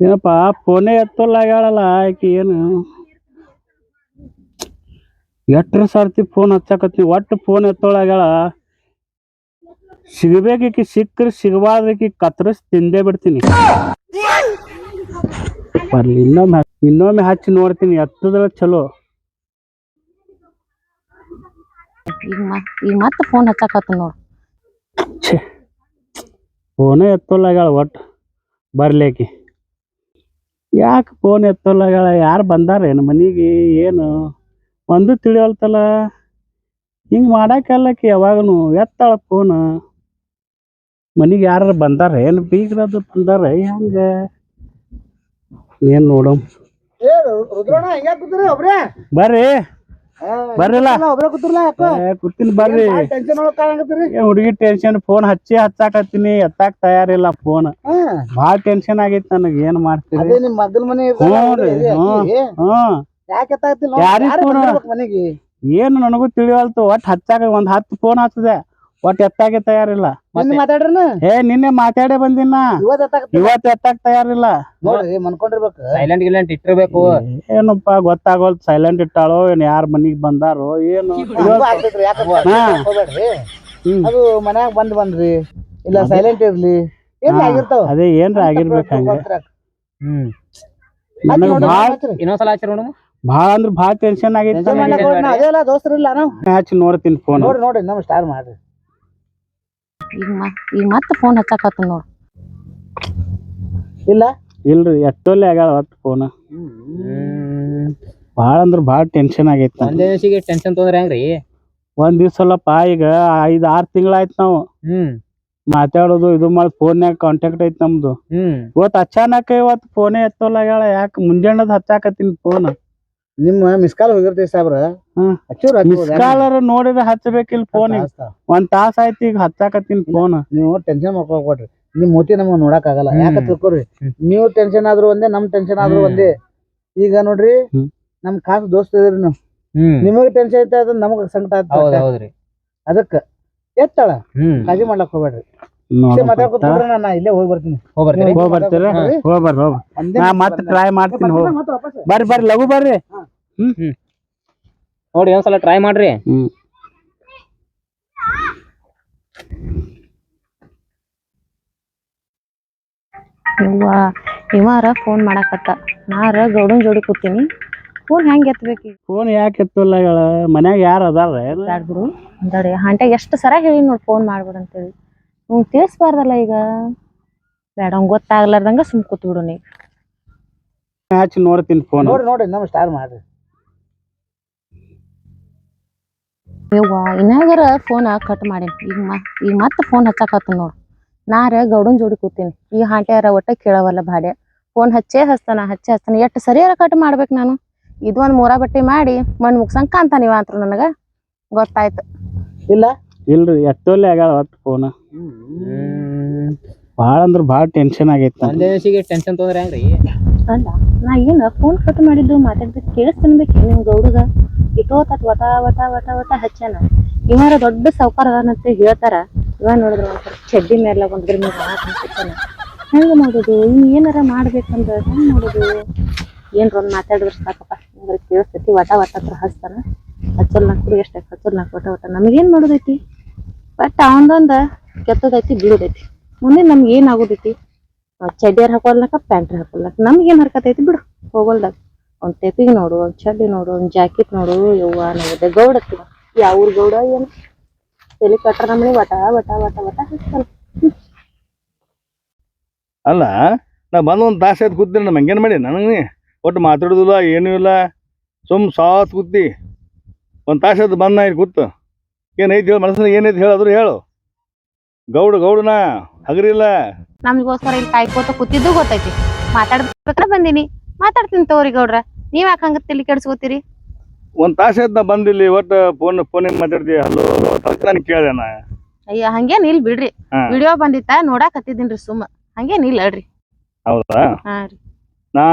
ಏನಪ್ಪ ಫೋನೇ ಎತ್ತಲಾಗ್ಯಾಳಲ್ಲ ಆಕಿ ಏನು? ಎಟ್ರ ಸರ್ತಿ ಫೋನ್ ಹಚ್ಚಾಕತ್ತಿ ಒಟ್ಟು ಫೋನ್ ಎತ್ತೊಳಗ್ಯಾಳ ಸಿಗಬೇಕಿ ಸಿಕ್ಕ್ರೆ ಸಿಗಬಾರ್ದಕ್ಕೆ ಕತ್ತರಿಸಿ ತಿಂದೇ ಬಿಡ್ತೀನಿ. ಬರ್ಲಿ ಇನ್ನೊಮ್ಮೆ ಇನ್ನೊಮ್ಮೆ ಹಚ್ಚಿ ನೋಡ್ತೀನಿ ಎತ್ತದ್ರ ಚಲೋ. ಈಗ ಮತ್ ಈಗ ಮತ್ತೆ ಫೋನ್ ಹಚ್ಚಾಕತ್ತ ನೋಡು. ಫೋನೇ ಎತ್ತಲಾಗ್ಯಾಳ ಒಟ್ಟು. ಬರ್ಲೇಕಿ ಯಾಕೆ ಫೋನ್ ಎತ್ತಲಾಗ್ಯಾಳ ಯಾರು ಬಂದಾರೇನು ಮನೆಗೆ? ಏನು? ಒಂದು ತಿಳಿವಲ್ತಲ್ಲ. ಹಿಂಗೆ ಮಾಡಕ್ಕಲ್ಲಕ್ಕೆ ಯಾವಾಗನು ಎತ್ತಾಳ ಫೋನ್ ಮನೆಗೆ ಯಾರು ಬಂದಾರ? ಏನು ಬೀಗ್ರದ್ದು ಬಂದಾರ? ಹೆಂಗೆ? ಏನು ನೋಡಮ್. ಬರ್ರಿ. ಬರ್ರಿಲ್ಲ. ಒಬ್ರೇ ಕೂತಿರ್ಲ ಬರ್ರಿ. ಹುಡುಗಿ ಟೆನ್ಷನ್ ಫೋನ್ ಹಚ್ಚಿ ಹಚ್ಚಾಕತ್ತೀನಿ. ಎತ್ತಾಕ್ ತಯಾರಿಲ್ಲ ಫೋನ್ ಹಾ. ಭಾಳ ಟೆನ್ಷನ್ ಆಗೈತಿ ನನಗೆ. ಏನ್ ಮಾಡ್ತೀರಿ? ಯಾರಿಗ್ ಏನು ನನಗೂ ತಿಳಿವಲ್ತು. ಒಟ್ ಹಚ್ಚಾಕ ಒಂದ್ ಹತ್ತು ಫೋನ್ ಹಚ್ಚದೆ. ಒಟ್ಟು ಎತ್ತಾಗೆ ತಯಾರಿಲ್ಲ. ಮತ್ತೆ ಮಾತಾಡ್ರನ? ಏ ನಿನ್ನೆ ಮಾತಾಡೇ ಬಂದಿನ ಇವತ್ ಎತ್ತಾಕ್ ತಯಾರಿಲ್ಲ. ನೋಡ್ರಿ ಮನ್ಕೊಂಡಿರ್ಬೇಕು. ಸೈಲೆಂಟ್ ಗಿಲೆಂಟ್ ಇಟ್ಟಿರ್ಬೇಕು. ಏನಪ್ಪ ಗೊತ್ತಾಗೋಲ್ ಸೈಲೆಂಟ್ ಇಟ್ಟಾಳೋ ಏನ್ ಯಾರ ಮನಿಗ್ ಬಂದಾರೋ ಏನು. ಅದು ಮನ್ಯಾಗ ಬಂದ್ ಬಂದ್ರಿ. ಇಲ್ಲ ಸೈಲೆಂಟ್ ಇರ್ಲಿ. ಏನ್ ಆಗಿರ್ತಾವ? ಅದೇ ಏನ್ರ ಆಗಿರ್ಬೇಕು ಹಂಗ. ಹ್ಮ್. ಇನ್ನೊಂದ್ಸಲ ನೋಡು ಭಾಳ ಅಂದ್ರ ಭಾಳ ಟೆನ್ಷನ್ ಆಗೈತಿ ಅದೇ ಅಲ್ಲ ದೋಸ್ತರಿಲ್ಲ ನಾವು. ಹಚ್ಚಿ ನೋಡ್ತೀನಿ ಫೋನ್ ನೋಡ್ರಿ ನೋಡ್ರಿ ನಮ್ ಸ್ಟಾರ್ ಮಾಡ್ರಿ. ಈಗ ಮತ್ ಈಗ ಮತ್ತೆ ಫೋನ್ ಹಚ್ಚಾಕತ್ತ ನೋಡು. ಇಲ್ಲ ಇಲ್ರಿ ಎಷ್ಟೊಲ್ಲಿ ಆಗ್ಯಾಳ ಒಟ್ಟು ಫೋನ್ ಭಾಳ ಅಂದ್ರೆ ಭಾಳ ಟೆನ್ಷನ್ ಆಗೈತೆ ನನಗ್. ಒಂದೇ ದಿವಸಿಗೆ ಟೆನ್ಷನ್ ತೊಂದ್ರೆ ಹೆಂಗ್ರಿ? ಒಂದ್ ದಿವ್ಸಲ್ಲಪ್ಪ ಈಗ ಐದ್ ಆರ್ ತಿಂಗಳಾಯ್ತು ನಾವು. ಹ್ಮ್. ಮಾತಾಡೋದು ಇದು ಮಾಡಿ ಫೋನ್ಯಾಗ ಕಾಂಟ್ಯಾಕ್ಟ್ ಐತಿ ನಮ್ದು. ಹ್ಮ್. ಇವತ್ತು ಅಚಾನಕ್ ಇವತ್ತು ಫೋನೇ ಎತ್ತೋಲಾಗ್ಯಾಳ ಯಾಕೆ ಮುಂಜಾನದ ಹಚ್ಚಾಕತ್ತೀನಿ ಫೋನ್ ನಿಮ್ಮ ಮಿಸ್ ಕಾಲ್ ಹೋಗಿರ್ತೀವಿ ಸಾಬ್ರ. ಹ್ಮ್. ಹಚ್ಚೂರ್ ಮಿಸ್ ಕಾಲರ್ ನೋಡಿದ್ರೆ ಹಚ್ಚಬೇಕಿಲ್ಲ ಫೋನ್ ಒಂದ್ ತಾಸ ಆಯ್ತು ಈಗ ಹಚ್ಚಾಕತ್ತೀನಿ ಫೋನ್ ನೀವು ಟೆನ್ಷನ್ ಮಾಡ್ಕೊಳ್ಕೊಡ್ರಿ ನಿಮ್ ಮೂತಿ ನಮಗ್ ನೋಡಕ್ ಆಗಲ್ಲ ಹ್ಮ್. ಯಾಕ ತಿಳ್ಕೊರಿ ಹ್ಮ್. ನೀವು ಟೆನ್ಷನ್ ಆದ್ರೂ ಒಂದೇ ನಮ್ ಟೆನ್ಷನ್ ಆದ್ರೂ ಹ್ಮ್. ಒಂದೇ. ಈಗ ನೋಡ್ರಿ ಹ್ಮ್. ನಮ್ ಖಾಸ್ ದೋಸ್ತ ಇದ್ರಿ ನೀವು. ನಿಮಗ್ ಟೆನ್ಷನ್ ಐತೆ ಅದ್ ನಮಗ್ ಸಂಕಟ ಹೌದ್ ಹೌದ್ರಿ. ಅದಕ್ಕ ಎತ್ತಳ? ಹ್ಮ್. ಕಾಳಜಿ ಮಾಡ್ಲಕ್ ಹೋಗ್ಬೇಡ್ರಿ. ಮತ್ತೆ ಟ್ರೈ ಮಾಡ್ತೀನಿ. ಬರ್ರಿ ಬರ್ರಿ ಲಘು ಬರ್ರಿ. ನೋಡಿ ಒಂದ್ಸಲ ಟ್ರೈ ಮಾಡ್ರಿ. ಇವ್ವ ಇವಾರ ಫೋನ್ ಮಾಡಾಕತ್ತ. ನಾರ ಗೌಡನ್ ಜೋಡಿ ಕೂತೀನಿ. ಫೋನ್ ಹೆಂಗ್ ಎತ್ತಬೇಕು ಫೋನ್ ಯಾಕೆ ಎತ್ತಲ್ಲ ಮನ್ಯಾಗ ಯಾರು ಅದಾರ? ಬಿಡು. ಹಾಂಟ್ಯಾಗ ಎಷ್ಟು ಸರ ಹೇಳಿ ನೋಡಿ ಫೋನ್ ಮಾಡ್ಬಿಡು ಅಂತೇಳಿ ಅವ್ನು ತಿಳಿಸ್ಬಾರ್ದಲ್ಲ ಈಗ. ಬೇಡ ಅವ್ನ್ ಗೊತ್ತಾಗ್ಲಾರ್ದಂಗ ಸುಮ್ ಕೂತ್ ಬಿಡು ನೀ. ಹಚ್ಚಿ ನೋಡ್ತೀನಿ ಫೋನ್ ನೋಡ್ರಿ ನೋಡ್ರಿ ನಮ್ಮ ಸ್ಟಾರ್ ಮಾಡ್ರಿ ಯವ್ವ ಇನ್ನಾಗರ ಫೋನ್ ಕಟ್ ಮಾಡೀನಿ. ಈಗ ಮ ಈಗ ಮತ್ತೆ ಫೋನ್ ಹಚ್ಚಾಕತ್ತ ನೋಡು. ನಾರ ಗೌಡನ್ ಜೋಡಿ ಕೂತೀನಿ. ಈ ಹಾಂಟ್ಯಾರ ಒಟ್ಟ ಕೇಳವಲ್ಲ ಭಾಡೆ ಫೋನ್ ಹಚ್ಚೇ ಹಚ್ತಾನ ಹಚ್ಚೇ ಹಚ್ತಾನ. ಎಷ್ಟು ಸರಿಯಾರ ಕಟ್ ಮಾಡ್ಬೇಕು ನಾನು. ಇದು ಒಂದು ಮೂರ ಬಟ್ಟಿ ಮಾಡಿ ಮಣ್ ಮುಗ್ಸಂಗ್ ಕಾಂತಾನ ಇವ ಅಂತ್ರು ನನಗ ಗೊತ್ತಾಯ್ತು. ಇಲ್ಲ? ಇಲ್ರಿ ಎತ್ತೋಲೆ ಆಗ್ಯಾಳ ಒಟ್ಟು ಫೋನ್ ಭಾಳ ಅಂದ್ರ ಭಾಳ ಟೆನ್ಷನ್ ಆಗೈತೆ ಟೆನ್ಷನ್ ತೊಂದ್ರೆ ಹೆಂಗ್ರಿ? ಅಲ್ಲ ನಾ ಏನ ಫೋನ್ ಕಟ್ ಮಾಡಿದ್ದು ಮಾತಾಡಿದ್ದು ಕೇಳಿಸ್ತನ್ಬೇಕು ನಿಮ್ ಗೌಡಗ? ಇಟ್ಟೋತತ್ ವಟ ವಟ ವಟ ವಟ ಹಚ್ಚಾನ. ಇವಾರ ದೊಡ್ಡ ಸೌಕಾರ ಅದಾನಂತ ಹೇಳ್ತಾರ. ಇವ ನೋಡಿದ್ರ ಒಂಥರ ಚಡ್ಡಿ ಮೇಲೆ ಒಂದ್ರ ಮೇಲೆ ಹಾಕ್ತಾನ ಹೆಂಗ ಮಾಡೋದು? ಇನ್ ಏನಾರ ಮಾಡ್ಬೇಕಂದ್ರ ಹೆಂಗ್ ಮಾಡೋದು? ಏನ್ರ ಒಂದ್ ಮಾತಾಡಿದ್ರ ಸಾಕಪ್ಪ. ವಟಾ ಕೇಳಿಸ್ತೈತಿ ವಟ ವಟ ಹತ್ರ ಹಚ್ತಾನ. ಹಚ್ಚಲ್ ನಾಲ್ಕು ಎಷ್ಟ ಹಚ್ಚಲ್ ನಾಲ್ಕು ವಟ ವಟ. ನಮಗೇನ್ ಮಾಡೋದೈತಿ? ಬಟ್ ಅವಂದೊಂದ ಕೆತ್ತದೈತಿ ಬಿಡುದೈತಿ ಮುಂದೆ ನಮ್ಗೆ ಏನ್ ಆಗೋದೈತಿ? ಚಡ್ಡಿಯರ್ ಹಾಕೊಲ್ನಕ ಪ್ಯಾಂಟ್ ಹಾಕೊಲ್ನಕ ನಮ್ಗೆ ಏನ್ ಐತಿ ಬಿಡು, ಹೋಗೋಲ್ದಾಗ. ಒಂದ್ ಟೆಪಿಗ್ ನೋಡು, ಒಂದ್ ಚಡ್ಡಿ ನೋಡು, ಒಂದ್ ಜಾಕೆಟ್ ನೋಡು. ಯವ್ವ ನೋಡಿದೆ ಗೌಡ ಯಾವ ಊರ್ ಗೌಡ ಏನು? ತಲೆ ಕಟ್ರ ನಮ್ಮನೆ ವಟ ವಟ ವಟ ವಟ ಹಚ್ತಾನ ಅಲ್ಲ ನಾ ಬಂದು ಒಂದು ತಾಸು ಆಯ್ತು ಕೂತೀನಿ ನಮ್ಮ ಹಂಗೇನು ಮಾಡಿ ನನಗೆ ಒಟ್ಟು ಮಾತಾಡೋದಿಲ್ಲ, ಏನೂ ಇಲ್ಲ. ಸುಮ್ ಸಾತ್ ಕೂತಿ. ಒಂದು ತಾಸು ಆಯ್ತು ನಾ ಇಲ್ಲಿ ಕೂತು. ಏನೈತಿ ಹೇಳು ಮನಸ್ಸಿನಾಗ ಏನೈತಿ ಹೇಳಾದ್ರು ಹೇಳು. ಗೌಡ ಗೌಡನ ಹಗರಿಲ್ಲ. ನಮಗೋಸ್ಕರ ಇಲ್ಲಿ ಕಾಯ್ಕೋತ ಕೂತಿದ್ದು ಗೊತ್ತೈತಿ. ಮಾತಾಡ್ಬೇಕಾದ್ರೆ ಬಂದಿನಿ. ಮಾತಾಡ್ತೀನಿ ತಗೋರಿ ಗೌಡ್ರ. ನೀವ್ ಯಾಕೆ ಹಂಗ ತಲೆ ಕೆಡ್ಸ್ಕೋತೀರಿ? ಒಂದ್ ತಾಸು ಆಯ್ತು ನಾ ಬಂದಿಲ್ಲಿ ಒಟ್ಟು ಫೋನ್ ಫೋನಿಗೆ ಮಾತಾಡ್ತಿ. ಹಲೋ ನಾನು ಕೇಳ್ದೆ ನಾ. ಅಯ್ಯ ಹಂಗೇನ್ ಇಲ್ ಬಿಡ್ರಿ. ಹಾ. ವಿಡಿಯೋ ಬಂದಿತ್ತ ನೋಡಾಕ್ ಹತ್ತಿದ್ದೀನ್ರಿ ಸುಮ್ಮ. ಹಂಗೇನ್ ಇಲ್ಲ ಹೇಳ್ರಿ. ಹೌದಾ? ಹಾ ರೀ. ನಾ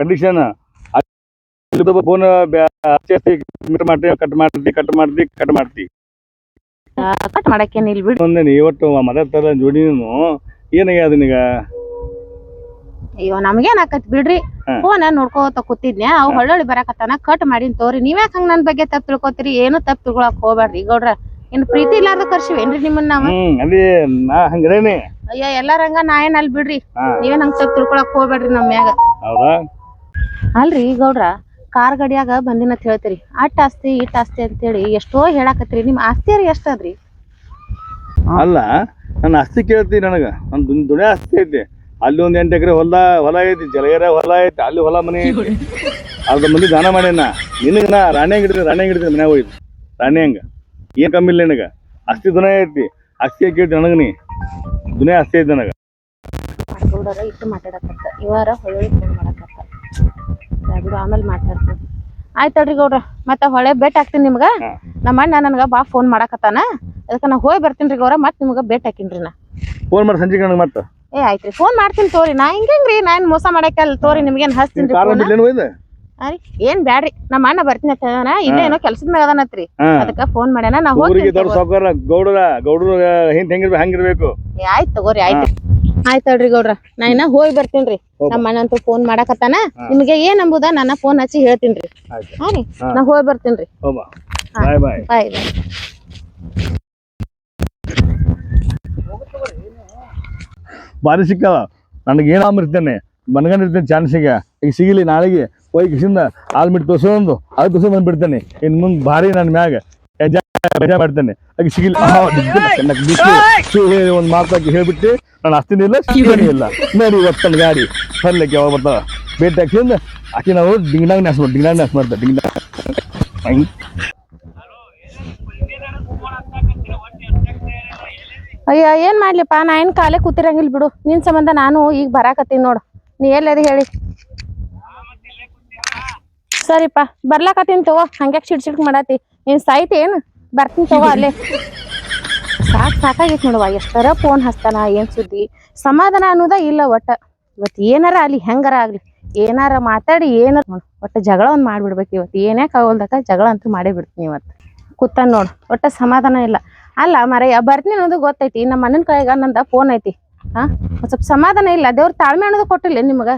ಕಂಡೀಷನ್ ಫೋನ್ ಮಾಡ್ತಿ ಕಟ್ ಮಾಡ್ತಿ ಕಟ್ ಮಾಡ್ತಿ ಕಟ್ ಮಾಡ್ತಿ. ಕಟ್ ಮಾಡಕ್ಕೇನ್ ಇಲ್ ಬಿಡ್ರಿ ಒಂದೇ ಇವತ್ತು ತರ ಜೋಡಿ ನೀನು? ಏನಾಗ್ಯದ ನಿನಗ? ಅಯ್ಯೋ ನಮ್ಗೇನ್ ಆಕತ್ ಬಿಡ್ರಿ. ಹಾ. ಫೋನ್ ನೋಡ್ಕೋತ ಕೂತಿದ್ನೆ ಅವ್ ಹೊಳ್ಳೊಳ್ಳಿ ಬರಾಕತ್ತಾನ ಕಟ್ ಮಾಡಿನ್ ತೋರಿ. ನೀವ್ಯಾಕ ಹಂಗ ನನ್ ಬಗ್ಗೆ ತಪ್ಪ ತಿಳ್ಕೊತೀರಿ? ಏನು ತಪ್ಪ ತಿಳ್ಕೊಳಕ್ ಹೋಗ್ಬೇಡ್ರಿ ಗೌಡ್ರ. ಇನ್ ಪ್ರೀತಿ ಇಲ್ಲಾರ್ದ ಕರ್ಸಿವೇನ್ರಿ ನಿಮ್ಮನ್ನ ನಾವ ಹ್ಮ್ ಅದೇ ನಾ ಹಂಗ್ರೇನಿ. ಅಯ್ಯೋ ಎಲ್ಲಾರಂಗ ನಾ ಏನ್ ಅಲ್ಲಿ ಬಿಡ್ರಿ. ಹಾ. ನೀವೇನ್ ಹಂಗ ತಪ್ಪ ತಿಳ್ಕೊಳಕ್ ಹೋಗ್ಬೇಡ್ರಿ ನಮ್ ಮ್ಯಾಗ. ಹೌದಾ? ಅಲ್ರಿ ಗೌಡ್ರ ಕಾರ್ ಗಡಿಯಾಗ ಬಂದಿನ ಅಂತ ಹೇಳ್ತೀರಿ. ಅಟ್ ಆಸ್ತಿ ಇಟ್ ಆಸ್ತಿ ಅಂತೇಳಿ ಎಷ್ಟೋ ಹೇಳಾಕತ್ರಿ ನಿಮ್ ಆಸ್ತಿ ಎಷ್ಟ ಅದ್ರಿ? ಅಲ್ಲ ನನ್ನ ಆಸ್ತಿ ಕೇಳ್ತಿ ನನಗ. ನನ್ನ ದುನ್- ದುನಿಯಾ ಆಸ್ತಿ ಐತಿ. ಅಲ್ಲಿ ಒಂದ್ ಎಂಟು ಎಕರೆ ಹೊಲ ಹೊಲ ಐತಿ ಜಲಗರ ಹೊಲ ಐತಿ ಅಲ್ಲಿ ಹೊಲ ಮನೆ ಐತಿ. ಅರ್ಧ ಮಂದಿ ದಾನ ಮಾಡ್ಯಾನ. ನಿನಗ ನಾ ರಾಣಿ ಹಿಡಿದ್ರಿ ರಾಣಿ ಹಿಡಿದ್ರಿ ಮನ್ಯಾಗ ಹೋಯ್ತು ರಾಣಿ ಹಂಗ. ಏನ್ ಕಮ್ಮಿ ಇಲ್ಲ ನಿನಗ. ಆಸ್ತಿ ದುನ ಐತಿ. ಆಸ್ತಿ ಕೇಳ್ತಿ ನನಗ ನೀ. ದುನಿಯಾ ಆಸ್ತಿ ಐತಿ ನನಗ. ಇಟ್ಟು ಮಾತಾಡಕತ್ತ. ಇವಾರ ಹೊಳ್ಳಿ ಫೋನ್ ಮಾಡಕತ್ತ. ಬಿಡು ಆಮೇಲೆ ಮಾತಾಡ್ತೀನಿ. ಆಯ್ತ್ ತಡ್ರಿ ಗೌಡ್ರ ಮತ್ತ ಹೊಳೆ ಭೇಟಿ ಹಾಕ್ತೀನಿ ನಿಮ್ಗ. ನಮ್ಮ ಅಣ್ಣ ನನಗೆ ಬಾ ಫೋನ್ ಮಾಡಕತ್ತಾನ. ಅದಕ್ಕ ನಾ ಹೋಗಿ ಬರ್ತೀನಿ ಗೌರ ಮತ್ತೆ ನಿಮ್ಗ ಭೇಟ್ ಹಾಕಿನ್ರಿ ನಾ. ಫೋನ್ ಮಾಡಿ ಸಂಜೆ ನನಗೆ ಮತ್ತೆ. ಏ ಆಯ್ತ್ರಿ ಫೋನ್ ಮಾಡ್ತೀನಿ ತೋರಿ ನಾ. ಹಿಂಗ್ರಿ ನಾ ಏನ್ ಮೋಸ ಮಾಡಕ್ಕಲ್ಲ ತೋರಿ ನಿಮ್ಗೇನು ಹಚ್ತೀನಿ ಕಾರ್ ಫೋನ್ ಒಯ್ದ? ಏನ್ ಬ್ಯಾಡ್ರಿ ನಮ್ಮ ಅಣ್ಣ ಬರ್ತೀನಿ ಅಂತ ಹೇಳ್ಯಾನ ಇಲ್ಲೇ ಏನೋ ಕೆಲ್ಸದ ಮ್ಯಾಗ ಅದಾನತ್ರಿ. ಅದಕ್ಕ ಫೋನ್ ಮಾಡ್ಯಾನ ನಾ ಸಾವುಕಾರ ಗೌಡರ ಗೌಡರು ಹಿಂಗ್ ಹೆಂಗಿರ್ಬೇಕು ಹಂಗಿರ್ಬೇಕು. ಏ, ಆಯ್ತ್ ತಗೋರಿ ಆಯ್ತ್. ಆಯ್ತ್ ತಡ್ರಿ ಗೌಡ್ರ. ನಾ ಇನ್ನ ಹೋಗಿ ಬರ್ತೇನ್ರಿ. ನಮ್ಮ ಅಣ್ಣಂತೂ ಫೋನ್ ಮಾಡಾಕತ್ತಾನ. ನಿಮ್ಗೆ ಏನ್ ಅಂಬುದ ನನ್ನ ಫೋನ್ ಹಚ್ಚಿ ಹೇಳ್ತೀನ್ರಿ. ಹಾ ರೀ. ಹಾ. ನಾ ಹೋಗಿ ಬರ್ತೇನ್ರಿ. ಬಾರಿ. ಬಾಯ್ ಬಾಯ್. ಸಿಕ್ಕಲ್ಲ ನನಗೆ ಏನಾಮಿರ್ತೇನೆ ಮನ್ಕೊಂಡಿರ್ತೇನೆ ಚಾನ್ಸಿಗೆ. ಈಗ ಸಿಗಲಿ ನಾಳೆಗೆ ಹೋಗಿ ಕಿಸಿಂದ ಆಲ್ಮಿಟ್ ತೋರ್ಸೊಂದು ಅದು ತೋರ್ಸೊ ಬಂದ್ಬಿಡ್ತೇನೆ. ಇನ್ ಮುಂದೆ ಭಾರಿ ನನ್ನ ಮ್ಯಾಗ. ಹೆಜ್ಜೆ ಮಾಡ್ತೇನೆ ಹಾಗೆ ಸಿಗಿಲ್ಲ. ಒಂದು ಮಾತಾಗಿ ಹೇಳ್ಬಿಟ್ಟು ನಾನು ಅಸ್ತಿನಿಲ್ಲ ಸಿಗನೇ ಇಲ್ಲ. ನೋಡಿ ಇವತ್ತಲ್ಲಿ ಗಾಡಿ ಬರ್ಲಿಕ್ಕೆ ಯಾವಾಗ ಬರ್ತಾವ ಭೇಟಿ ಹಾಕಿಂದ ಅಕ್ಕಿ ನಾವು ಡಿಂಗ್ನಾಗ್ ನಾಶ ಮಾಡಿ ಡಿಂಗ್ನಾಗ್ ನಾಶ ಮಾಡ್ತಾರೆ ಡಿಂಗ್ನಾಗ್ ಅಯ್ಯ ಏನ್ ಮಾಡ್ಲಿಪ್ಪ? ನಾ ಏನ್ ಕಾಲೇ ಕೂತಿರಂಗಿಲ್ಲ ಬಿಡು. ನಿನ್ ಸಂಬಂಧ ನಾನು ಈಗ ಬರಾಕತ್ತೀನಿ ನೋಡು. ನೀ ಎಲ್ಲದ ಹೇಳಿ? ಸರಿಪ್ಪ ಬರ್ಲಾಕತ್ತೀನಿ ತಗೋ. ಹಂಗ್ಯಾಕ್ ಚಿಡ್ ಚಿಡ್ಕ್ ಮಾಡಾತಿ. ನೀನ್ ಸಾಯ್ತಿ ಏನ್? ಬರ್ತೀನಿ ತಗೋ ಅಲ್ಲೇ. ಸಾಕ್ ಸಾಕಾಗೈತಿ ನೋಡುವ, ಎಷ್ಟರ ಫೋನ್ ಹಚ್ತಾನ, ಏನ್ ಸುದ್ದಿ? ಸಮಾಧಾನ ಅನ್ನೋದ ಇಲ್ಲ ಒಟ್ಟ. ಇವತ್ತು ಏನಾರ ಅಲ್ಲಿ ಹೆಂಗಾರ ಆಗ್ಲಿ. ಏನಾರ ಮಾತಾಡಿ, ಏನಾರ ನೋಡು ಒಟ್ಟ ಜಗಳ ಒಂದ್ ಮಾಡ್ಬಿಡ್ಬೇಕು ಇವತ್ತು ಏನೇ ಕಾವಲ್ದಕ್ಕ ಜಗಳ ಅಂತೂ ಮಾಡೇ ಬಿಡ್ತೀನಿ ಇವತ್ತು ಕೂತಾನ ನೋಡು, ಒಟ್ಟ ಸಮಾಧಾನ ಇಲ್ಲ. ಅಲ್ಲ ಮರಯ್ಯ ಬರ್ತೀನಿ ಅನ್ನೋದು ಗೊತ್ತೈತಿ. ನಮ್ಮ ಅಣ್ಣನ ಕೈಗ ನಂದ ಫೋನ್ ಐತಿ. ಹಾ? ಸ್ವಲ್ಪ ಸಮಾಧಾನ ಇಲ್ಲ. ದೇವ್ರ ತಾಳ್ಮೆ ಅನ್ನೋದು ಕೊಟ್ಟಿಲ್ಲ ನಿಮಗ?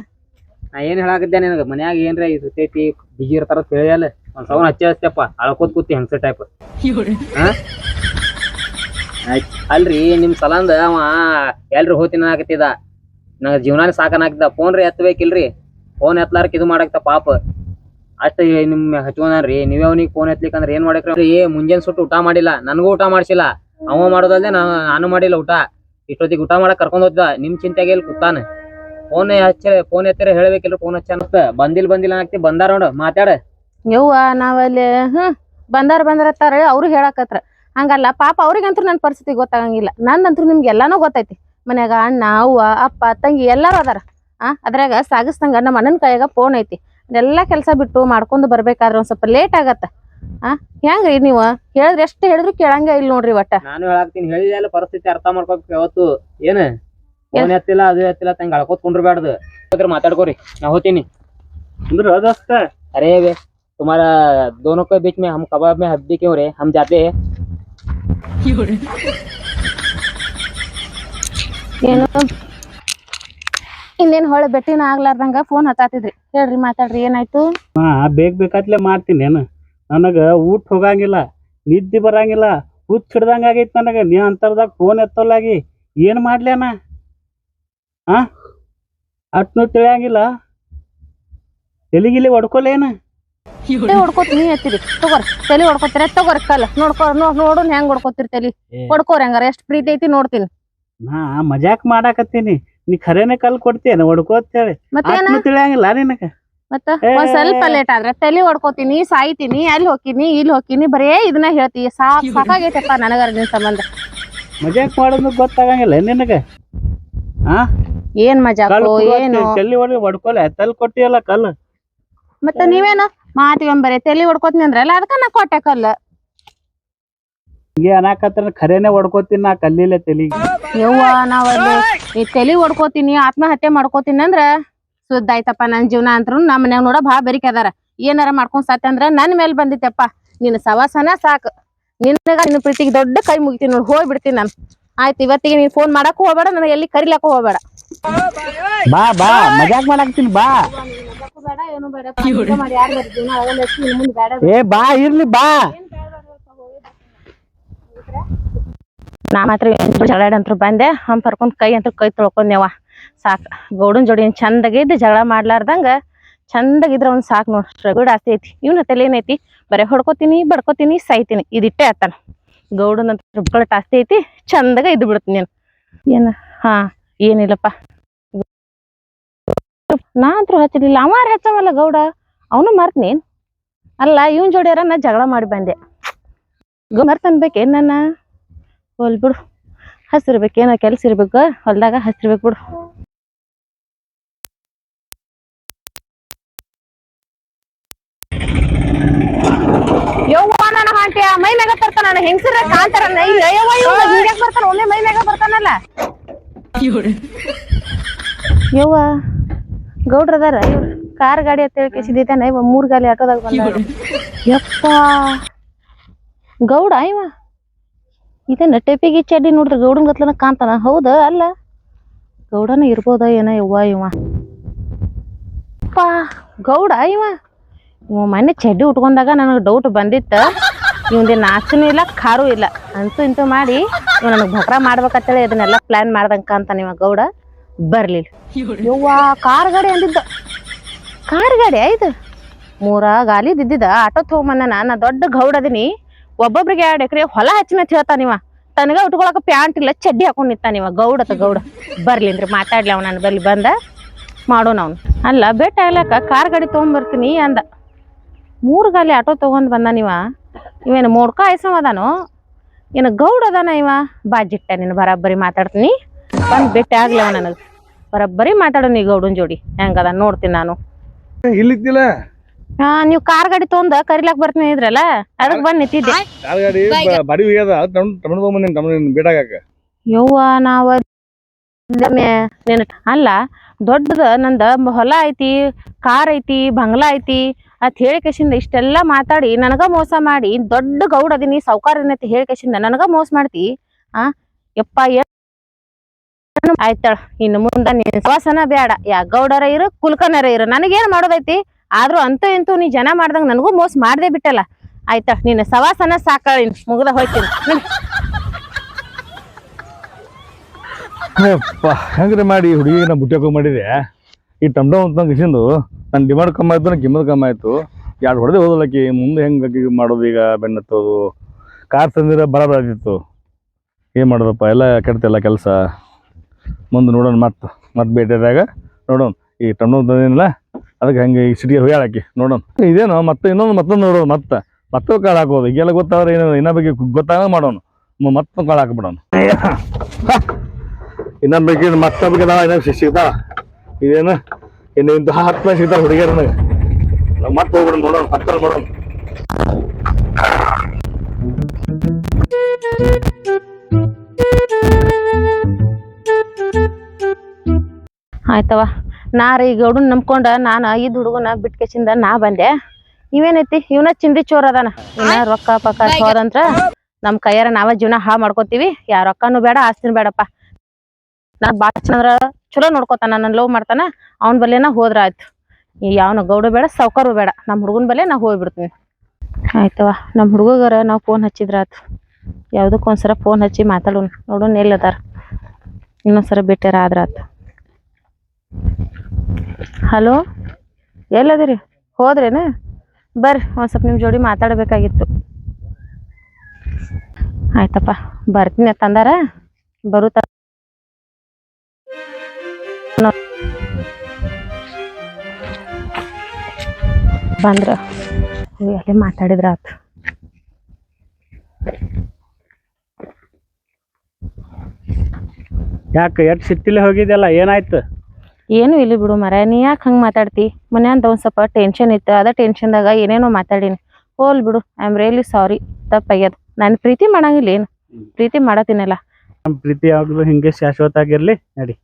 ನಾ ಏನ್ ಹೇಳಾಕಿದ್ದೆ ನಿನಗ? ಮನ್ಯಾಗ ಏನ್ರ ಇರ್ತೈತಿ ಬಿಜಿ ಇರ್ತಾರ ತಿಳಿಯಲ್ಲ ಒಂದ್ ಸೌನ್ ಹಚ್ಚಿ ಅಳ್ಕೋತ್ ಕೂತಿ ಹೆಂಗಸ ಟೈಪ್ ಅಲ್ರಿ, ನಿಮ್ ಸಲಂದ ಅವ ಎಲ್ರಿ ಹೋತಿನ ಆಗತ್ತಿದ ನಂಗ ಜೀವನಾನ ಸಾಕನಾಕಿದ ಫೋನ್ ರೀ ಎತ್ತಬೇಕಿಲ್ರಿ? ಫೋನ್ ಎತ್ತಲಾರಕ್ ಇದು ಮಾಡಕ್ತ ಪಾಪ. ಅಷ್ಟ ನಿಮ್ ಹಚ್ಕೊಂಡ್ರಿ ನೀವೇ ಅವ್ನಿಗೆ ಫೋನ್ ಎತ್ಲಿಕ್ಕಂದ್ರೆ ಏನ್ ಮಾಡಕ್ರಿ? ಮುಂಜಾನೆ ಸುಟ್ಟು ಊಟ ಮಾಡಿಲ್ಲ. ನನಗೂ ಊಟ ಮಾಡ್ಸಿಲ್ಲ. ಅವ ಮಾಡೋದಲ್ದೆ ನಾನು ಮಾಡಿಲ್ಲ ಊಟ. ಇಷ್ಟೊತ್ತಿಗೆ ಊಟ ಮಾಡಕ್ ಕರ್ಕೊಂಡ್ ಹೋದ ನಿಮ್ ಚಿಂತೆಗೆ ಇಲ್ಲಿ ಕೂತಾನೆ? ಫೋನ್ ಹಚ್ಚ ಫೋನ್ ಎತ್ತರ ಹೇಳ್ಬೇಕಿಲ್ರಿ, ಫೋನ್ ಹಚ್ಚ ಬಂದಿಲ್ ಬಂದಿಲ್ಲ ಅನ್ನಕ್ತಿ ಬಂದಾರ ನೋಡು, ಮಾತಾಡ. ಯವ್ವ, ನಾವಲ್ಲಿ, ಹ್ಮ್, ಬಂದಾರ ಬಂದಾರತ್ತಾರ ಅವ್ರು ಹೇಳಾಕತ್ರ. ಹಂಗಲ್ಲ, ಪಾಪ ಅವ್ರಿಗಂತೂ ನನ್ನ ಪರಿಸ್ಥಿತಿ ಗೊತ್ತಾಗಂಗಿಲ್ಲ. ನಂದಂತೂ ನಿಮ್ಗೆ ಎಲ್ಲಾನು ಗೊತ್ತೈತಿ. ಮನ್ಯಾಗ ಅಣ್ಣ, ಅವ್ವ, ಅಪ್ಪ, ತಂಗಿ ಎಲ್ಲಾರು ಅದಾರ. ಆ, ಅದ್ರಾಗ ಸಾಗಿಸ್ದಂಗ ನಮ್ಮ ಅಣ್ಣನ ಕೈಯಾಗ ಫೋನ್ ಐತಿ. ಎಲ್ಲ ಕೆಲಸ ಬಿಟ್ಟು ಮಾಡ್ಕೊಂಡು ಬರ್ಬೇಕಾದ್ರೆ ಒಂದ್ ಸ್ವಲ್ಪ ಲೇಟ್ ಆಗತ್ತ. ಆ, ಹೆಂಗ್ರಿ ನೀವು? ಹೇಳಿದ್ರೆ ಎಷ್ಟು ಹೇಳಿದ್ರು ಕೇಳಂಗ ಇಲ್ಲ ನೋಡ್ರಿ ಒಟ್ಟ. ನಾನು ಹೇಳಾಕ್ತೀನಿ ಹೇಳಿದೆಲ್ಲ ಪರಿಸ್ಥಿತಿ ಅರ್ಥ ಮಾಡ್ಕೋಬೇಕು ಯಾವತ್ತು. ಏನ? ಫೋನ್ ಎತ್ತಿಲ್ಲ, ಅದು ಎತ್ತಿಲ್ಲ ತಂಗ್ ಅಳ್ಕೋತ್ ಕುಂಡ್ರಬ್ಯಾಡ್ದು ಮಾತಾಡ್ಕೋರಿ, ನಾ ಹೋತೀನಿ ಅರೇ तुम्हारा दोनों के बीच में हम कबाब में हड्डी क्यों रे हम जाते हैं ಏನು ಇನ್ನೇನ್ ಹೊಳೆ ಬೆಟ್ಟಿನ ಆಗ್ಲಾರ್ದಂಗ ಫೋನ್ ಹತ್ತಾತಿದ್ರಿ ಹೇಳ್ರಿ ಮಾತಾಡ್ರಿ ಏನಾಯ್ತು ಹಾ ಬೇಗ ಬೇಕಾತ್ಲೆ ಮಾಡ್ತೀನಿ ಏನು ನನಗೆ ಊಟ ಹೋಗಂಗಿಲ್ಲ ನಿದ್ದೆ ಬರಂಗಿಲ್ಲ ಹುಚ್ಚ ಹಿಡ್ದಂಗ ಆಗೈತಿ ನನಗೆ ನೀ ಅಂತರ್ದಾಗ ಫೋನ್ ಎತ್ತಲಾಗಿ ಏನು ಮಾಡ್ಲೇನ ಆ ಅಟ್ನು ತಿಳಿಯಂಗಿಲ್ಲ ಎಲಿಗಿಲಿ ಹೊಡ್ಕೊಲೇನ ತಲೆ ಹೊಡ್ಕೋತ ನೀ ಎತ್ತಿರಿ ತಗೋರಿ. ತಲೆ ಹೊಡ್ಕೋತೀರ? ತಗೋರಿ ಕಲ್ಲ ನೋಡ್ಕೋ ನೋ ನೋಡೋನ್ ಹೆಂಗ್ ಹೊಡ್ಕೋತಿರ್ ತಲಿ ಹೊಡ್ಕೋರ್ ಹೆಂಗಾರ. ಎಷ್ಟ್ ಪ್ರೀತಿ ಐತಿ ನೋಡ್ತೀನಿ. ನಾ ಮಜಾಕ್ ಮಾಡಾಕತ್ತೀನಿ. ನೀ ಖರೇನೆ ಕಲ್ ಕೊಡ್ತೀಯ ಹೊಡ್ಕೋತ ಹೇಳಿ. ಮತ್ತೇನ? ತಿಳಿಯಂಗಿಲ್ಲ ನಿನಗ? ಮತ್ತ? ಒಂದ್ ಸ್ವಲ್ಪ ಲೇಟ್ ಆದ್ರೆ ತಲೆ ಹೊಡ್ಕೋತೀನಿ ಸಾಯ್ತೀನಿ ಅಲ್ಲಿ ಹೋಗ್ತೀನಿ ಇಲ್ಲಿ ಹೋಗ್ತೀನಿ ಬರೇ ಇದನ್ನ ಹೇಳ್ತಿ. ಸಾಕ್ ಸಾಕಾಗೈತಪ್ಪ ನನಗರ ನಿನ್ ಸಂಬಂಧ. ಮಜಾಕ್ ಮಾಡೋದು ಗೊತ್ತಾಗಂಗಿಲ್ಲ ನಿನಗ? ಆ? ಏನ್ ಮಜಾಕ್ ಏನು? ತಲ್ಲಿ ಹೊಡಿ ಹೊಡ್ಕೊಲೆ. ತಲ್ ಕೊಟ್ಟಿಯಲ್ಲ ಕಲ್ಲು. ಮತ್ತ ನೀವೇನು? ಮಾತಿಗೊಂಬರೆ ತಲೆ ಹೊಡ್ಕೋತೀನಿ ಅಂದ್ರಲ್ಲ ಅದಕ್ಕ ನಾ ಕೊಟ್ಟೆ ಕಲ್ಲ. ಹಿಂಗೆ ಅನ್ನಾಕತ್ರ ಖರೇನೆ ಹೊಡ್ಕೋತೀನಿ ನಾ ಕಲ್ಲಿಲ್ಲ ತಲಿಗೆ. ಯವ್ವ ನಾವಲ್ಲಿ ಈ ತಲೆ ಹೊಡ್ಕೋತೀನಿ ಆತ್ಮಹತ್ಯೆ ಮಾಡ್ಕೋತೀನಿ ಅಂದ್ರ ಸುದ್ದ ಆಯ್ತಪ್ಪ ನನ್ ಜೀವನ ಅಂತ್ರು ನಮ್ಮ ಮನ್ಯಾಗ ನೋಡ ಬಾ ಬರಿಕೆ ಅದಾರ. ಏನಾರ ಮಾಡ್ಕೊಂಡ್ ಸತ್ತ ಅಂದ್ರ ನನ್ ಮೇಲ್ ಬಂದಿತ್ತಪ್ಪ ನಿನ್ನ ಸವಾಸನ ಸಾಕು. ನಿನ್ನಗ ನಿನ್ ಪ್ರೀತಿಗೆ ದೊಡ್ಡ ಕೈ ಮುಗಿತೀನಿ ನೋಡಿ ಹೋಗ್ಬಿಡ್ತೀನಿ ನಾನು. ಆಯ್ತು ಇವತ್ತಿಗೆ ನೀನ್ ಫೋನ್ ಮಾಡಕ್ ಹೋಗ್ಬೇಡ ನನಗೆ ಎಲ್ಲಿ ಕರಿಲಕ್ಕ ಹೋಗ್ಬೇಡ. ಬಾ ಬಾ ಮಜಾಕ್ ಮಾಡಾಕ್ತೀನಿ ಬಾ. ಬೇಡ ಏನು ಬೇಡ. ಮಾಡಿ ಯಾರು ಜೀವನ ಆಗಲ್ಲ ಮುಂದೆ ಬೇಡ ಏ ಬಾ ಇರ್ಲಿ ಬಾ. ನಾ ಮಾತ್ರ ಜಗಳ ಅಂತೂ ಬಂದೆ. ಹಂಪ್ ಹರ್ಕೊಂಡ್ ಕೈ ಅಂತ ಕೈ ತೊಳ್ಕೊಂಡೆವ ಸಾಕ್. ಗೌಡನ್ ಜೋಡಿ ಚಂದಾಗಿದ್ದು ಜಗಳ ಮಾಡ್ಲಾರ್ದಂಗ ಚಂದಾಗಿದ್ರೆ ಒಂದ್ ಸಾಕ್ ನೋಡ್. ರಗಡ್ ಆಸ್ತಿ ಐತಿ. ಇವ್ನ ತಲೆ ಏನೈತಿ? ಬರೇ ಹೊಡ್ಕೋತೀನಿ ಬಡ್ಕೋತೀನಿ ಸಾಯ್ತೀನಿ. ಇದಿಟ್ಟೆ ಆತನ. ಗೌಡನ್ ಅಂತ ಆಸ್ತಿ ಐತಿ. ಚಂದಾಗ ಇದ್ದು ಬಿಡ್ತೀನಿ ನಾನು. ಏನ? ಹಾ ಏನಿಲ್ಲಪ್ಪ. ನಾ ಅಂತೂ ಹಚ್ಚಲಿಲ್ಲ ಅವಾರ ಹಚ್ಚವಲ್ಲ ಗೌಡ? ಅವನು ಮರ್ತನಿ ಅಲ್ಲ ಇವನ್ ಜೋಡಿಯಾರ ನಾ ಜಗಳ ಮಾಡಿ ಬಂದೆ. ಮರ್ತನ್ಬೇಕು ಅನ್ಬೇಕೇನ್ ನನ್ನ? ಹೊಲ್ ಬಿಡು. ಹಸಿರ್ಬೇಕು ಏನೋ ಕೆಲ್ಸ ಇರ್ಬೇಕು. ಹೊಲ್ದಾಗ ಹಸಿರ್ಬೇಕು ಬಿಡು. ಯವ್ವ ನನ್ನ ಮೈ ಮ್ಯಾಗ ಬರ್ತಾನ ಹೆಂಗಸರ ಕಾಂತಾರ ಯವ್ವ ಇವ್ವ ಹಿಂಗ್ಯಾಕ್ ಬರ್ತಾನ? ಒಮ್ಮೆ ಮೈ ಮ್ಯಾಗ ಬರ್ತಾನಲ್ಲ? ಯವ್ವ ಗೌಡ್ರದಾರ ಇವ್ರು ಕಾರ್ ಗಾಡಿ ಅಂತ ಹೇಳಿ ಕೇಸಿದ್ದಾನೆ ಇವ ಮೂರ್ ಗಾಲಿ ಆಟೋದಾಗ ಬಂದ ಯಪ್ಪ. ಗೌಡ ಇವ? ಇದನ್ನ ಟೆಪಿಗೆ ಚಡ್ಡಿ ನೋಡ್ರಿ ಗೌಡನ್ ಗತ್ಲನ ಕಾಂತಾನ ಹೌದ? ಅಲ್ಲ. ಗೌಡನ ಇರ್ಬೋದ ಏನ ಇವ್ವ ಇವ? ಪಾ ಗೌಡ ಇವ? ಇವ ಮೊನ್ನೆ ಚಡ್ಡಿ ಉಟ್ಕೊಂಡಾಗ ನನಗೆ ಡೌಟ್ ಬಂದಿತ್ತ. ಇವಂದೇ ನಾಚನೂ ಇಲ್ಲ ಖಾರೂ ಇಲ್ಲ. ಅಂತೂ ಇಂತೂ ಮಾಡಿ ಇವ ನನಗೆ ಭಕ್ರ ಮಾಡ್ಬೇಕಂತೇಳಿ ಅದನ್ನೆಲ್ಲ ಪ್ಲಾನ್ ಮಾಡ್ದಂಗ ಕಾಂತಾನ ಇವ ಗೌಡ. ಬರ್ಲಿಲ್ಲ. ಯವ್ವ ಕಾರ್ ಗಾಡಿ ಅಂದಿದ್ದ. ಕಾರ್ ಗಾಡಿ ಆಯ್ತು. ಮೂರ ಗಾಲಿ ಇದ್ದಿದ್ದ ಆಟೋ ತಗೊಂಬಂದ ನಾ ದೊಡ್ಡ ಗೌಡ್ ಅದೀನಿ. ಒಬ್ಬೊಬ್ರಿಗೆ ಎರಡು ಎಕರೆ ಹೊಲ ಹಚ್ಚಿನ ಹೇಳ್ತಾನಿವ ತನಗ ಉಟ್ಕೊಳಕ ಪ್ಯಾಂಟ್ ಇಲ್ಲ ಚಡ್ಡಿ ಹಾಕೊಂಡ್ ನಿಂತಾನಿವ ಗೌಡತ ಗೌಡ ಬರ್ಲಿನ್ರಿ ಮಾತಾಡ್ಲಿ ಅವ ನಾನು ಬರ್ಲಿ. ಬಂದ ಮಾಡೋಣ ಅವ್ನು. ಅಲ್ಲ ಬೆಟ್ಟ ಆಗ್ಲಾಕ ಕಾರ್ ಗಾಡಿ ತೊಗೊಂಬರ್ತೀನಿ ಅಂದ. ಮೂರು ಗಾಲಿ ಆಟೋ ತಗೊಂಡ್ ಬಂದ ನೀವ ಇವೇನು ಮೋಡ್ಕ ಅದಾನೋ? ಏನು ಗೌಡ ಅದಾನ ಇವ? ಬಾಜಿಟ್ಟ ನೀನು ಬರಾಬರಿ ಮಾತಾಡ್ತೀನಿ. ಬಂದ್ ಭೇಟಿ ಆಗ್ಲವ ನನಗೆ. ಬರಾಬ್ಬರಿ ಮಾತಾಡೋ ನೀ ಗೌಡನ್ ಜೋಡಿ. ಹೆಂಗದ ನೋಡ್ತೀನಿ ನಾನು. ಇಲ್ಲಿದ್ದಿಲ್ಲ? ಹಾ ನೀವು ಕಾರ್ ಗಾಡಿ ತಗೊಂಡ ಕರಿಲಾಕ್ ಬರ್ತೀನಿ ಇದ್ರಲ್ಲ? ಅದಕ್ಕೆ ಬಂದ್ ನಿಂತಿದ್ದೆ. ಕಾರ್ ಗಾಡಿ ಬಾಡಿ ಹೋಗ್ಯದ ತೊಗೊಂಬಂದಿನಿ ಯವ್ವ ನಾವ ಅಲ್ಲ ದೊಡ್ಡದ ನಂದ ಹೊಲ ಐತಿ ಕಾರ್ ಐತಿ ಬಂಗ್ಲಾ ಐತಿ ಅತ್ ಹೇಳಿಕೆಶಿಂದ ಇಷ್ಟೆಲ್ಲಾ ಮಾತಾಡಿ ನನಗ ಮೋಸ ಮಾಡಿ ದೊಡ್ಡ ಗೌಡ ಅದೀನಿ ಸಾವ್ಕಾರ ಹೇಳಿ ಹೇಳಿಕೆಶಿಂದ ನನಗ ಮೋಸ ಮಾಡ್ತಿ ಆ ಯಪ್ಪ ಏನ್ ಆಯ್ತಳ, ಇನ್ನು ಮುಂದ ನೀನ್ ಶ್ವಾಸನ ಬೇಡ ಯಾ ಗೌಡರ ಇರು ಕುಲ್ಕನರ ಇರು. ನನಗೇನ್ ಮಾಡೋದೈತಿ? ಆದ್ರೂ ಅಂತ ಇಂತೂ ನೀ ಜನ ಮಾಡ್ದಂಗ ನನಗೂ ಮೋಸ ಮಾಡ್ದೆ ಬಿಟ್ಟಲ್ಲ. ಆಯ್ತಾ, ನಿನ್ನ ಸವಾಸನ ಸಾಕ ಮುಗ್ದ ಹೋಯ್ತೀನಿ. ಹೆಂಗ್ರೆ ಮಾಡಿ ಹುಡುಗಿ ನಾ ಬುಟ್ಟಿ ಮಾಡಿದೆ? ಈ ಟಮ್ ಟಮ್ ಅಂತ ಕಿಸಿಂದು ನನ್ನ ಡಿಮಾಂಡ್ ಕಮ್ಮಿ ಆಯ್ತು ನನ್ನ ಕಮ್ಮಿ ಆಯ್ತು. ಎರಡು ಹೊಡೆದೇ ಹೋದಲಕ್ಕಿ ಮುಂದೆ ಹೆಂಗೆ ಮಾಡೋದು ಈಗ ಬೆನ್ನತ್ತೋದು ಕಾರ್ ತಂದಿರ ಬರಬಾರ್ದಿತ್ತು. ಏನು ಮಾಡೋದಪ್ಪ? ಎಲ್ಲ ಕೆಡ್ತಿಲ್ಲ ಕೆಲಸ. ಮುಂದೆ ನೋಡೋಣ ಮತ್ತೆ ಮತ್ತೆ ಭೇಟಿಯಾದಾಗ ನೋಡೋಣ. ಈ ಟಮ್ ಟಮ್ ಅದಕ್ಕೆ ಹಂಗೆ ಈ ಸಿಟಿಗೆ ಹೋಗ್ಯಾಳಕಿ, ನೋಡೋಣ. ಇದೇನೋ ಮತ್ತೆ, ಇನ್ನೊಂದು ಮತ್ತೊಂದು ನೋಡೋದು ಮತ್ತೆ. ಮತ್ತೆ ಕಾಳು ಹಾಕೋದು ಈಗೆಲ್ಲ ಗೊತ್ತಾದ್ರೆ ಏನೋ ಇನ್ನೊಬ್ಬ ಬಗ್ಗೆ ಗೊತ್ತಾಗ ಮಾಡೋಣ. ಮತ್ತೊಂದು ಕಾಳು ಹಾಕ್ಬಿಡೋಣ. ಇನ್ನೊಂದು ಬಗ್ಗೆ ಮತ್ತೆ ಬಗ್ಗೆ ನಾವು ಇನ್ನೊಂದು ಸಿಗ್ತಾವ. ಇದೇನು, ಇನ್ನು ಇಂಥ ಹತ್ತು ಮಂದಿ ಸಿಗ್ತಾವ ಹುಡುಗಿಯರ್ ನನಗೆ. ನಾವು ಮತ್ತೆ ಹೋಗ್ಬಿಡೋಣ, ನೋಡೋಣ ಹತ್ತರ ನೋಡೋಣ. ಆಯ್ತವ ನಾ ರೀ ಗೌಡನ್ ನಂಬ್ಕೊಂಡ ನಾನು ಐದ್ ಹುಡುಗನ ಬಿಟ್ಕೆಸಿಂದ ನಾ ಬಂದೆ. ಇವೇನೈತಿ? ಇವನ ಚಿಂದಿ ಚೋರ್ ಅದಾನ. ಇನ್ನ ರೊಕ್ಕ ಪಕ್ಕ ಹೋದಂತ್ರ ನಮ್ ಕೈಯಾರ ನಾವ ಜೀವನ ಹಾ ಮಾಡ್ಕೋತೀವಿ. ಯಾ ರೊಕ್ಕನು ಬೇಡ, ಆಸ್ತಿನ ಬೇಡಪ್ಪ. ನಾ ಬಾಚಂದ್ರ ಚಲೋ ನೋಡ್ಕೋತಾನ ನನ್ನ ಲವ್ ಮಾಡ್ತಾನ. ಅವನ ಬಲ್ಲೇನ ಹೋದ್ರ ಆಯ್ತು. ಯಾವನ ಗೌಡ ಬೇಡ ಸೌಕರು ಬೇಡ. ನಮ್ಮ ಹುಡುಗನ ಬಲ್ಲೆ ನಾ ಹೋಗ್ಬಿಡ್ತೀನಿ. ಆಯ್ತವ ನಮ್ಮ ಹುಡುಗರ ನಾವು ಫೋನ್ ಹಚ್ಚಿದ್ರ ಆಯ್ತು. ಯಾವ್ದಕ್ಕೊಂದ್ಸರ ಫೋನ್ ಹಚ್ಚಿ ಮಾತಾಡೋಣ. ನೋಡೋಣ ಎಲ್ಲದಾರ ಇನ್ನೊಂದ್ಸರ ಬಿಟ್ಟಾರ ಆದ್ರ ಆತ. ಹಲೋ ಎಲ್ಲದಿರಿ? ಹೋದ್ರೇನ? ಬರ್ರಿ, ಒಂದು ಸ್ವಲ್ಪ ನಿಮ್ಮ ಜೋಡಿ ಮಾತಾಡಬೇಕಾಗಿತ್ತು. ಆಯ್ತಪ್ಪ, ಬರ್ತೀನಿ ತಂದಾರ. ಬರುತ್ತ ಬಂದ್ರ. ಎಲ್ಲಿ ಮಾತಾಡಿದ್ರ ಆತು. ಯಾಕೆ ಎಷ್ಟು ಸಿಟ್ಟಿಲೆ ಹೋಗಿದ್ಯಲ್ಲ ಏನಾಯ್ತು? ಏನು ಇಲ್ಲ ಬಿಡು ಮರ ನೀ ಯಾಕೆ ಹಂಗೆ ಮಾತಾಡ್ತಿ? ಮನ್ಯಾಂದ ಒಂದು ಸ್ವಲ್ಪ ಟೆನ್ಷನ್ ಇತ್ತು ಅದ ಟೆನ್ಷನ್ದಾಗ ಏನೇನೋ ಮಾತಾಡೀನಿ. ಹೋಲ್ ಬಿಡು ಐ ಆಮ್ ರಿಯಲಿ ಸಾರಿ ತಪ್ಪಾಗ್ಯದ. ನಾನು ಪ್ರೀತಿ ಮಾಡಂಗಿಲ್ಲ ಏನು? ಪ್ರೀತಿ ಮಾಡತ್ತೀನಲ್ಲ ನಮ್ಮ ಪ್ರೀತಿ ಯಾವಾಗಲೂ ಹಿಂಗೆ ಶಾಶ್ವತ ಆಗಿರಲಿ ನಡಿ.